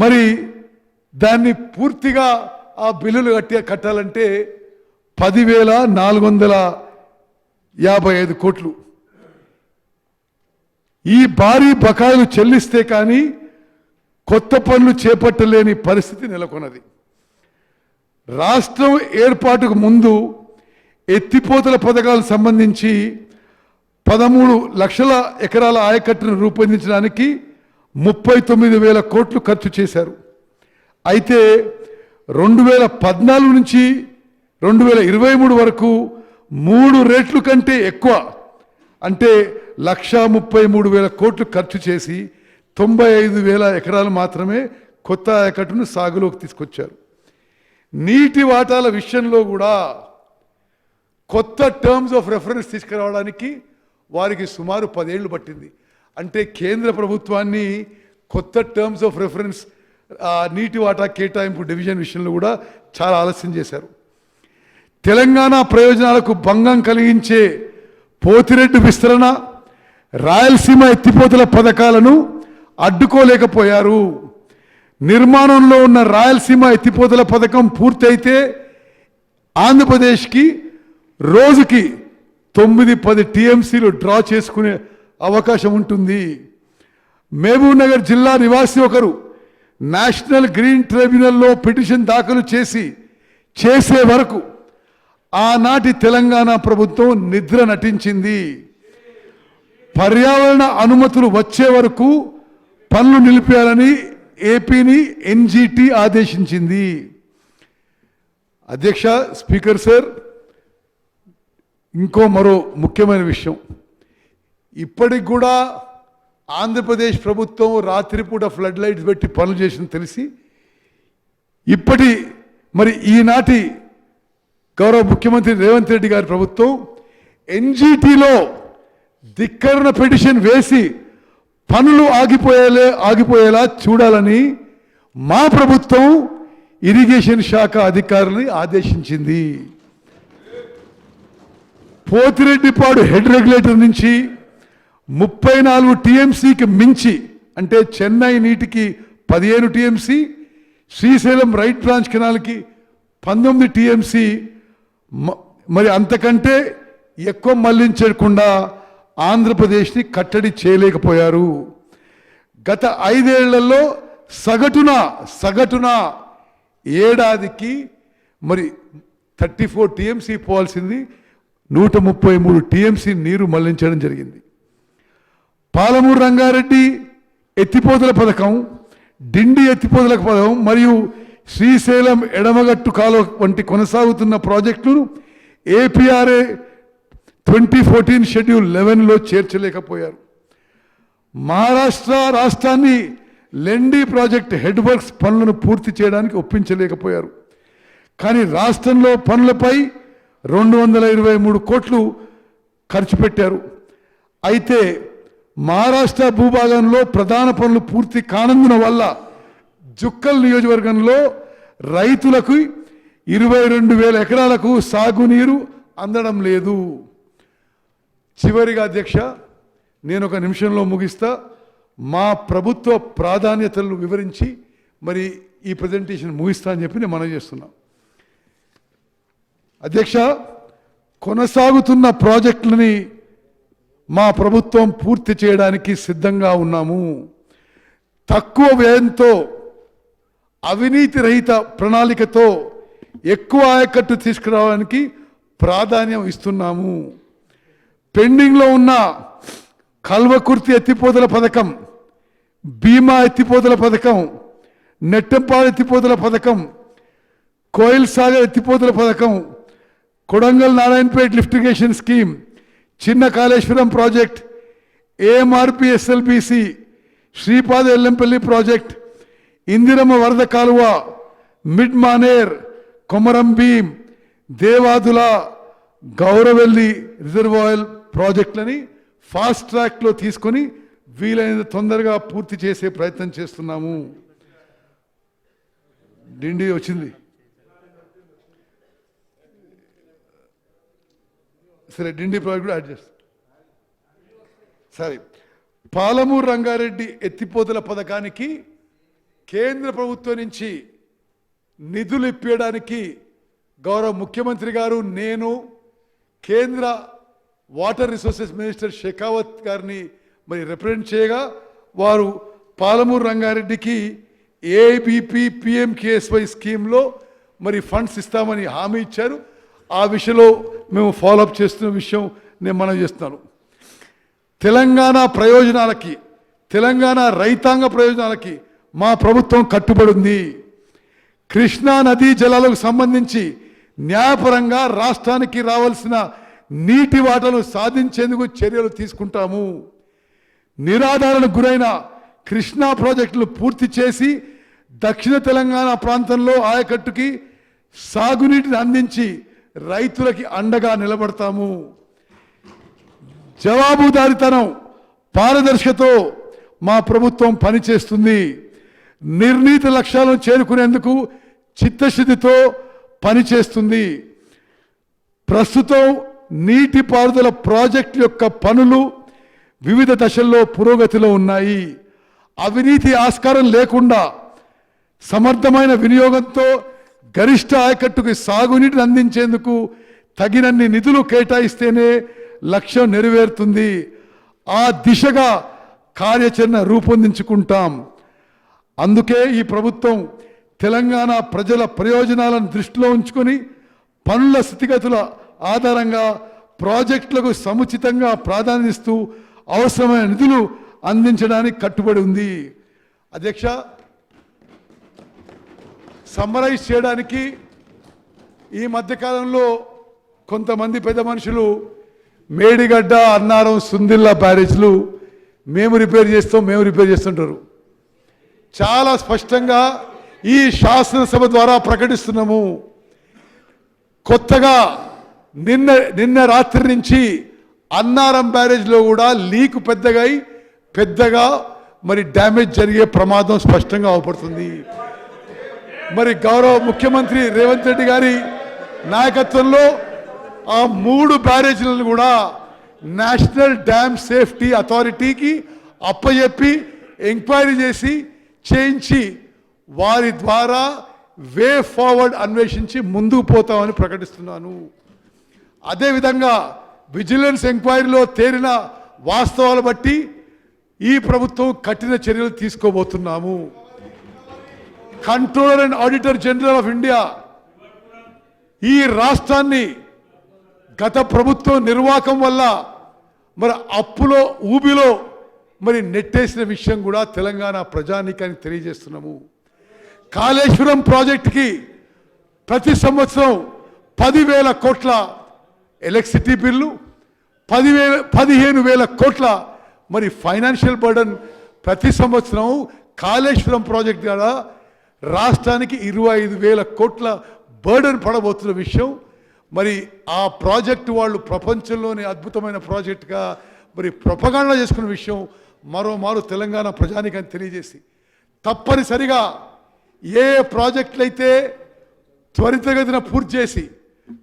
మరి దాన్ని పూర్తిగా ఆ బిల్లులు కట్టి కట్టాలంటే పదివేల నాలుగు వందల యాభై ఐదు కోట్లు. ఈ భారీ బకాయిలు చెల్లిస్తే కానీ కొత్త పనులు చేపట్టలేని పరిస్థితి నెలకొన్నది. రాష్ట్రం ఏర్పాటుకు ముందు ఎత్తిపోతల పథకాలకు సంబంధించి పదమూడు లక్షల ఎకరాల ఆయకట్టును రూపొందించడానికి ముప్పై తొమ్మిది వేల కోట్లు ఖర్చు చేశారు. అయితే రెండు వేల పద్నాలుగు నుంచి రెండు వేల ఇరవై మూడు వరకు మూడు రేట్లు కంటే ఎక్కువ అంటే లక్షా ముప్పై మూడు వేల కోట్లు ఖర్చు చేసి తొంభై ఐదు వేల ఎకరాలు మాత్రమే కొత్త ఆయకట్టును సాగులోకి తీసుకొచ్చారు. నీటి వాటాల విషయంలో కూడా కొత్త టర్మ్స్ ఆఫ్ రెఫరెన్స్ తీసుకురావడానికి వారికి సుమారు పదేళ్ళు పట్టింది. అంటే కేంద్ర ప్రభుత్వాన్ని కొత్త టర్మ్స్ ఆఫ్ రెఫరెన్స్ నీటి వాటా కేటాయింపు డివిజన్ విషయంలో కూడా చాలా ఆలస్యం చేశారు. తెలంగాణ ప్రయోజనాలకు భంగం కలిగించే పోతిరెడ్డి విస్తరణ రాయలసీమ ఎత్తిపోతల పథకాలను అడ్డుకోలేకపోయారు. నిర్మాణంలో ఉన్న రాయలసీమ ఎత్తిపోతల పథకం పూర్తయితే ఆంధ్రప్రదేశ్కి రోజుకి తొమ్మిది పది టీఎంసీలు డ్రా చేసుకునే అవకాశం ఉంటుంది. మహబూబ్నగర్ జిల్లా నివాసి ఒకరు నేషనల్ గ్రీన్ ట్రిబ్యునల్లో పిటిషన్ దాఖలు చేసి చేసే వరకు ఆనాటి తెలంగాణ ప్రభుత్వం నిద్ర నటించింది. పర్యావరణ అనుమతులు వచ్చే వరకు పనులు నిలిపేయాలని ఏపీని ఎన్జిటి ఆదేశించింది. అధ్యక్ష స్పీకర్ సార్ ఇంకో మరో ముఖ్యమైన విషయం. ఇప్పటికి కూడా ఆంధ్రప్రదేశ్ ప్రభుత్వం రాత్రిపూట ఫ్లడ్ లైట్స్ పెట్టి పనులు చేసిన తెలిసి ఇప్పటి మరి ఈనాటి గౌరవ ముఖ్యమంత్రి రేవంత్ రెడ్డి గారి ప్రభుత్వం ఎన్జిటిలో ధిక్కరణ పిటిషన్ వేసి పనులు ఆగిపోయేలే ఆగిపోయేలా చూడాలని మా ప్రభుత్వం ఇరిగేషన్ శాఖ అధికారులని ఆదేశించింది. పోతిరెడ్డిపాడు హెడ్ రెగ్యులేటర్ నుంచి ముప్పై నాలుగు టీఎంసీకి మించి అంటే చెన్నై నీటికి పదిహేను టీఎంసీ శ్రీశైలం రైట్ బ్రాంచ్ కెనాల్కి పంతొమ్మిది టీఎంసీ మరి అంతకంటే ఎక్కువ మళ్ళించకుండా ఆంధ్రప్రదేశ్ని కట్టడి చేయలేకపోయారు. గత ఐదేళ్ళలో సగటున సగటున ఏడాదికి మరి థర్టీ ఫోర్ టీఎంసీ పోవాల్సింది నూట ముప్పై మూడు టీఎంసీ నీరు మళ్ళించడం జరిగింది. పాలమూరు రంగారెడ్డి ఎత్తిపోతల పథకం డిండి ఎత్తిపోతల పథకం మరియు శ్రీశైలం ఎడమగట్టు కాలువ వంటి కొనసాగుతున్న ప్రాజెక్టును ఏపీఆర్ఏ ట్వంటీ ఫోర్టీన్ షెడ్యూల్ లెవెన్లో చేర్చలేకపోయారు. మహారాష్ట్ర రాష్ట్రాన్ని లెండి ప్రాజెక్ట్ హెడ్ వర్క్స్ పనులను పూర్తి చేయడానికి ఒప్పించలేకపోయారు. కానీ రాష్ట్రంలో పనులపై రెండు వందల ఇరవై మూడు కోట్లు ఖర్చు పెట్టారు. అయితే మహారాష్ట్ర భూభాగంలో ప్రధాన పనులు పూర్తి కానందున వల్ల జుక్కల్ నియోజకవర్గంలో రైతులకు ఇరవై రెండు వేల ఎకరాలకు సాగునీరు అందడం లేదు. చివరిగా అధ్యక్ష నేను ఒక నిమిషంలో ముగిస్తా. మా ప్రభుత్వ ప్రాధాన్యతలను వివరించి మరి ఈ ప్రజెంటేషన్ ముగిస్తా అని చెప్పి నేను మనం చేస్తున్నాం. అధ్యక్ష కొనసాగుతున్న ప్రాజెక్టులని మా ప్రభుత్వం పూర్తి చేయడానికి సిద్ధంగా ఉన్నాము. తక్కువ వ్యయంతో అవినీతి రహిత ప్రణాళికతో ఎక్కువ ఆయకట్టు తీసుకురావడానికి ప్రాధాన్యం ఇస్తున్నాము. పెండింగ్లో ఉన్న కల్వకుర్తి ఎత్తిపోతల పథకం బీమా ఎత్తిపోతల పథకం నెట్టంపాడు ఎత్తిపోతల పథకం కోయిల్ సాగర్ ఎత్తిపోతల పథకం కొడంగల్ నారాయణపేట్ లిఫ్టిగేషన్ స్కీమ్ చిన్న Kaleshwaram project AMRP SLBC Sripada Yellampalli project Indiramma వరద కాలువ మిడ్ మానేర్ కొమరం భీం దేవాదుల గౌరవెల్లి రిజర్వాయర్ ప్రాజెక్టులని ఫాస్ట్ ట్రాక్లో తీసుకొని వీలైనంత తొందరగా పూర్తి చేసే ప్రయత్నం చేస్తున్నాము. డిండి వచ్చింది. సరే డిండి ప్రాజెక్ట్ కూడా యాడ్ చేస్తాం. సరే పాలమూరు రంగారెడ్డి ఎత్తిపోతల పథకానికి కేంద్ర ప్రభుత్వం నుంచి నిధులు ఇప్పించడానికి గౌరవ ముఖ్యమంత్రి గారు నేను కేంద్ర వాటర్ రిసోర్సెస్ మినిస్టర్ షెకావత్ గారిని మరి రిప్రజెంట్ చేయగా వారు పాలమూరు రంగారెడ్డికి ఏబీపీ పిఎంకేఎస్వై స్కీమ్లో మరి ఫండ్స్ ఇస్తామని హామీ ఇచ్చారు. ఆ విషయంలో మేము ఫాలోఅప్ చేస్తున్న విషయం నేను మనం చేస్తున్నాను తెలంగాణ ప్రయోజనాలకి తెలంగాణ రైతాంగ ప్రయోజనాలకి మా ప్రభుత్వం కట్టుబడి ఉంది. కృష్ణా నదీ జలాలకు సంబంధించి న్యాయపరంగా రాష్ట్రానికి రావాల్సిన నీటి వాటలు సాధించేందుకు చర్యలు తీసుకుంటాము. నిరాధారణకు గురైన కృష్ణా ప్రాజెక్టులు పూర్తి చేసి దక్షిణ తెలంగాణ ప్రాంతంలో ఆయకట్టుకి సాగునీటిని అందించి రైతులకి అండగా నిలబడతాము. జవాబుదారితనం పారదర్శకతో మా ప్రభుత్వం పనిచేస్తుంది. నిర్ణీత లక్ష్యాలను చేరుకునేందుకు చిత్తశుద్ధితో పనిచేస్తుంది. ప్రస్తుతం నీటిపారుదల ప్రాజెక్టు యొక్క పనులు వివిధ దశల్లో పురోగతిలో ఉన్నాయి. అవినీతి ఆస్కారం లేకుండా సమర్థమైన వినియోగంతో గరిష్ట ఆయకట్టుకు సాగునీటిని అందించేందుకు తగినన్ని నిధులు కేటాయిస్తేనే లక్ష్యం నెరవేరుతుంది. ఆ దిశగా కార్యాచరణ రూపొందించుకుంటాం. అందుకే ఈ ప్రభుత్వం తెలంగాణ ప్రజల ప్రయోజనాలను దృష్టిలో ఉంచుకొని పనుల స్థితిగతుల ఆధారంగా ప్రాజెక్టులకు సముచితంగా ప్రాధాన్యమిస్తూ అవసరమైన నిధులు అందించడానికి కట్టుబడి ఉంది. అధ్యక్ష సమ్మరైజ్ చేయడానికి ఈ మధ్యకాలంలో కొంతమంది పెద్ద మనుషులు మేడిగడ్డ అన్నారం సుందిల్లా బ్యారేజ్లు మేము రిపేర్ చేస్తాం మేము రిపేర్ చేస్తుంటారు. చాలా స్పష్టంగా ఈ శాసనసభ ద్వారా ప్రకటిస్తున్నాము. కొత్తగా నిన్న నిన్న రాత్రి నుంచి అన్నారం బ్యారేజ్లో కూడా లీక్ పెద్దగా అయి పెద్దగా మరి డ్యామేజ్ జరిగే ప్రమాదం స్పష్టంగా అవపడుతుంది. మరి గౌరవ ముఖ్యమంత్రి రేవంత్ రెడ్డి గారి నాయకత్వంలో ఆ మూడు బ్యారేజీలను కూడా నేషనల్ డ్యామ్ సేఫ్టీ అథారిటీకి అప్పచెప్పి ఎంక్వైరీ చేసి చేయించి వారి ద్వారా వే ఫార్వర్డ్ అన్వేషించి ముందుకు పోతామని ప్రకటిస్తున్నాను. అదేవిధంగా విజిలెన్స్ ఎంక్వైరీలో తేలిన వాస్తవాలు బట్టి ఈ ప్రభుత్వం కఠిన చర్యలు తీసుకోబోతున్నాము. Controller and auditor general of India ఈ రాష్ట్రాన్ని గత ప్రభుత్వం నిర్వాహకం వల్ల మరి అప్పులో ఊబిలో మరి నెట్టేసిన విషయం కూడా తెలంగాణ ప్రజానీకానికి తెలియజేస్తున్నాము. కాళేశ్వరం ప్రాజెక్టుకి ప్రతి సంవత్సరం పదివేల కోట్ల ఎలక్ట్రిసిటీ బిల్లు పదివేల పదిహేను వేల కోట్ల మరి ఫైనాన్షియల్ బర్డన్ ప్రతి సంవత్సరం కాళేశ్వరం ప్రాజెక్ట్ ద్వారా రాష్ట్రానికి ఇరవై ఐదు వేల కోట్ల బర్డన్ పడబోతున్న విషయం మరి ఆ ప్రాజెక్టు వాళ్ళు ప్రపంచంలోనే అద్భుతమైన ప్రాజెక్టుగా మరి ప్రొపగాండా చేసుకున్న విషయం మరోమారు తెలంగాణ ప్రజానికని తెలియజేసి తప్పనిసరిగా ఏ ప్రాజెక్టులు అయితే త్వరితగతిన పూర్తి చేసి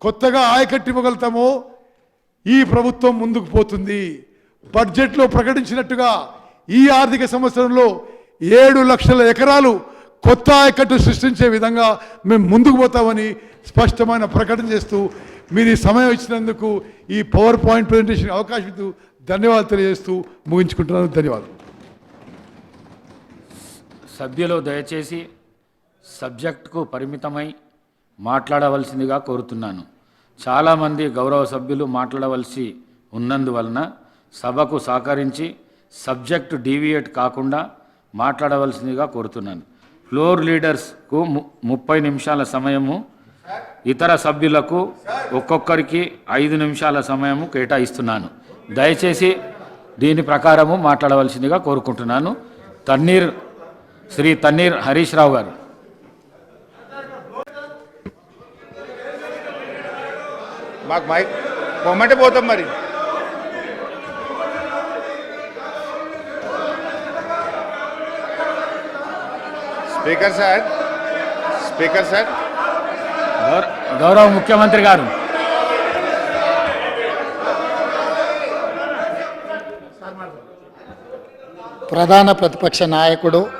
కొత్తగా ఆయకట్టివ్వగలుగుతామో ఈ ప్రభుత్వం ముందుకు పోతుంది. బడ్జెట్లో ప్రకటించినట్టుగా ఈ ఆర్థిక సంవత్సరంలో ఏడు లక్షల ఎకరాలు కొత్త ఆయకట్టు సృష్టించే విధంగా మేము ముందుకు పోతామని స్పష్టమైన ప్రకటన చేస్తూ మీరు ఈ సమయం ఇచ్చినందుకు ఈ పవర్ పాయింట్ ప్రజెంటేషన్ అవకాశం ఇస్తూ ధన్యవాదాలు తెలియజేస్తూ ముగించుకుంటున్నాను. ధన్యవాదాలు. సభ్యులు దయచేసి సబ్జెక్టుకు పరిమితమై మాట్లాడవలసిందిగా కోరుతున్నాను. చాలామంది గౌరవ సభ్యులు మాట్లాడవలసి ఉన్నందువలన సభకు సహకరించి సబ్జెక్టు డీవియేట్ కాకుండా మాట్లాడవలసిందిగా కోరుతున్నాను. ఫ్లోర్ లీడర్స్కు ము- ముప్పై నిమిషాల సమయము ఇతర సభ్యులకు ఒక్కొక్కరికి ఐదు నిమిషాల సమయము కేటాయిస్తున్నాను. దయచేసి దీని ప్రకారము మాట్లాడవలసిందిగా కోరుకుంటున్నాను. తన్నీర్ శ్రీ తన్నీర్ హరీష్ రావు గారు. మాకు మైక్ పొమ్మటే పోతాం మరి. Speaker sir speaker sir. గౌర- గౌరవ ముఖ్యమంత్రి గారు. ప్రధాన ప్రతిపక్ష నాయకుడు థా-